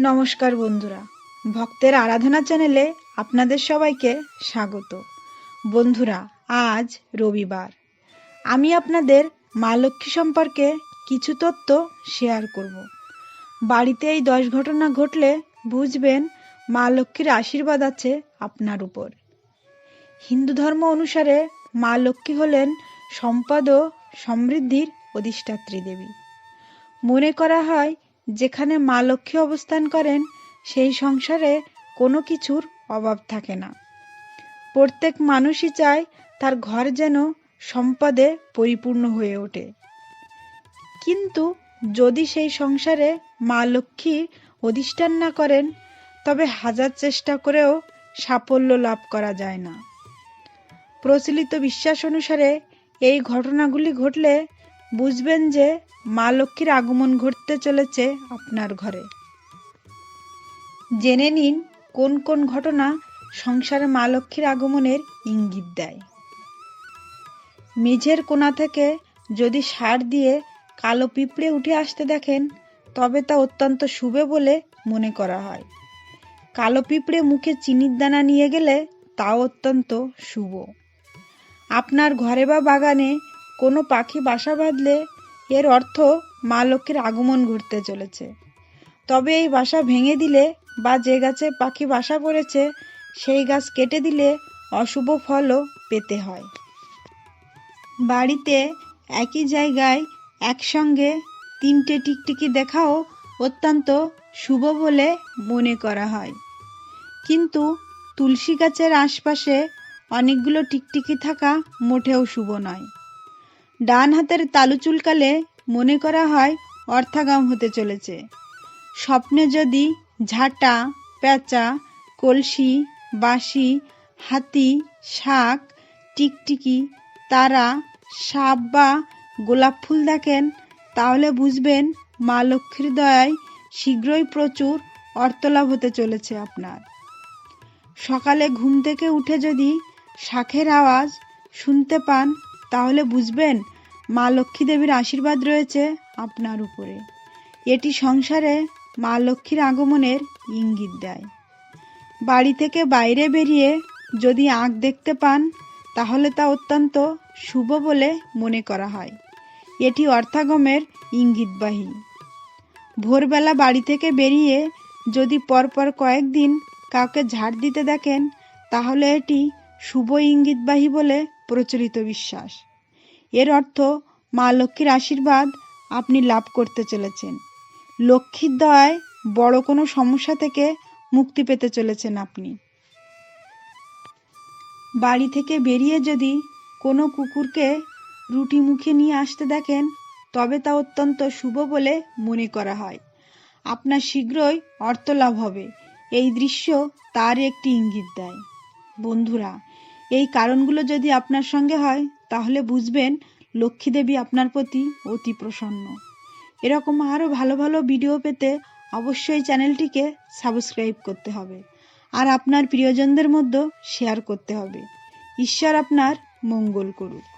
নমস্কার বন্ধুরা। ভক্তের আরাধনা চ্যানেলে আপনাদের সবাইকে স্বাগত। বন্ধুরা, আজ রবিবার। আমি আপনাদের মা লক্ষ্মী সম্পর্কে কিছু তথ্য শেয়ার করব। বাড়িতে এই দশ ঘটনা ঘটলে বুঝবেন মা লক্ষ্মীর আশীর্বাদ আছে আপনার উপর। হিন্দু ধর্ম অনুসারে মা লক্ষ্মী হলেন সম্পদ ও সমৃদ্ধির অধিষ্ঠাত্রী দেবী। মনে করা হয় যেখানে মা লক্ষ্মী অবস্থান করেন, সেই সংসারে কোনো কিছুর অভাব থাকে না। প্রত্যেক মানুষই চায় তার ঘর যেন সম্পদে পরিপূর্ণ হয়ে ওঠে। কিন্তু যদি সেই সংসারে মা লক্ষ্মী অধিষ্ঠান না করেন, তবে হাজার চেষ্টা করেও সাফল্য লাভ করা যায় না। প্রচলিত বিশ্বাস অনুসারে এই ঘটনাগুলি ঘটলে বুঝবেন যে মা লক্ষ্মীর আগমন ঘটতে চলেছে আপনার ঘরে। জেনে নিন কোন কোন ঘটনা সংসারে মা লক্ষ্মীর আগমনের ইঙ্গিত দেয়। মেঝের কোণা থেকে যদি সার দিয়ে কালো পিঁপড়ে উঠে আসতে দেখেন, তবে তা অত্যন্ত শুভে বলে মনে করা হয়। কালো পিঁপড়ে মুখে চিনির দানা নিয়ে গেলে তাও অত্যন্ত শুভ। আপনার ঘরে বা বাগানে কোনো পাখি বাসা বাঁধলে এর অর্থ মা লক্ষ্মীর আগমন ঘটতে চলেছে। তবে এই বাসা ভেঙে দিলে বা যে গাছে পাখি বাসা করেছে, সেই গাছ কেটে দিলে অশুভ ফলও পেতে হয়। বাড়িতে একই জায়গায় একসঙ্গে তিনটে টিকটিকি দেখাও অত্যন্ত শুভ বলে মনে করা হয়। কিন্তু তুলসী গাছের আশপাশে অনেকগুলো টিকটিকি থাকা মোটেও শুভ নয়। ডান হাতের তালু চুলকালে মনে করা হয় অর্থাগাম হতে চলেছে। স্বপ্নে যদি ঝাঁটা, পেঁচা, কলসি, বাঁশি, হাতি, শাক, টিকটিকি, তারা, সাপ বা গোলাপ ফুল দেখেন, তাহলে বুঝবেন মা লক্ষ্মীর দয়ায় শীঘ্রই প্রচুর অর্থলাভ হতে চলেছে আপনার। সকালে ঘুম থেকে উঠে যদি শাখের আওয়াজ শুনতে পান তাহলে বুঝবেন, মা লক্ষ্মী দেবীর আশীর্বাদ রয়েছে আপনার উপরে। এটি সংসারে মা লক্ষ্মীর আগমনের ইঙ্গিত দেয়। বাড়ি থেকে বাইরে বেরিয়ে যদি আঁক দেখতে পান, তাহলে তা অত্যন্ত শুভ বলে মনে করা হয়। এটি অর্থাগমের ইঙ্গিতবাহী। ভোরবেলা বাড়ি থেকে বেরিয়ে যদি পরপর কয়েকদিন কাউকে ঝাড় দিতে দেখেন, তাহলে এটি শুভ ইঙ্গিতবাহী বলে প্রচলিত বিশ্বাস। এর অর্থ, মা লক্ষ্মীর আশীর্বাদ আপনি লাভ করতে চলেছেন। লক্ষ্মীর দয়ায় বড় কোনো সমস্যা থেকে মুক্তি পেতে চলেছেন আপনি। বাড়ি থেকে বেরিয়ে যদি কোনো কুকুরকে রুটি মুখে নিয়ে আসতে দেখেন, তবে তা অত্যন্ত শুভ বলে মনে করা হয়। আপনার শীঘ্রই অর্থ লাভ হবে। এই দৃশ্য তার একটি ইঙ্গিত দেয়। বন্ধুরা এই কারণগুলো যদি আপনার সঙ্গে হয়, তাহলে বুঝবেন লক্ষ্মী দেবী আপনার প্রতি অতি প্রসন্ন। এরকম আরও ভালো ভালো ভিডিও পেতে অবশ্যই চ্যানেলটিকে সাবস্ক্রাইব করতে হবে আর আপনার প্রিয়জনদের মধ্যে শেয়ার করতে হবে। ঈশ্বর আপনার মঙ্গল করুক।